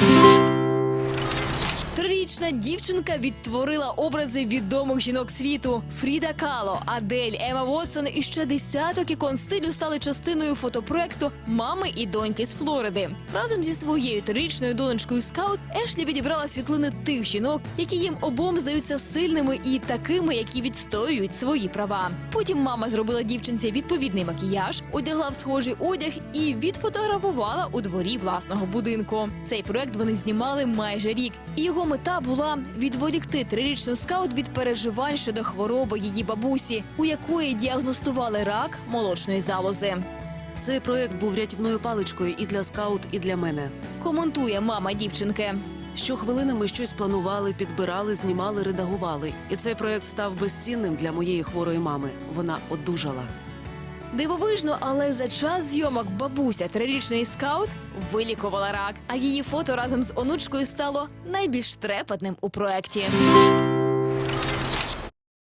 Thank you. Трирічна дівчинка відтворила образи відомих жінок світу. Фріда Кало, Адель, Ема Вотсон і ще десяток ікон стилю стали частиною фотопроекту Мами і доньки з Флориди. Разом зі своєю трирічною донечкою Скаут Ешлі відібрала світлини тих жінок, які їм обом здаються сильними і такими, які відстоюють свої права. Потім мама зробила дівчинці відповідний макіяж, одягла в схожий одяг і відфотографувала у дворі власного будинку. Цей проект вони знімали майже рік, і його мета була відволікти трирічну скаут від переживань щодо хвороби її бабусі, у якої діагностували рак молочної залози. Цей проект був рятівною паличкою і для скаут, і для мене. Коментує мама дівчинки. Щохвилини ми щось планували, підбирали, знімали, редагували. І цей проект став безцінним для моєї хворої мами. Вона одужала. Дивовижно, але за час зйомок бабуся трирічної скаут вилікувала рак, а її фото разом з онучкою стало найбільш трепетним у проекті.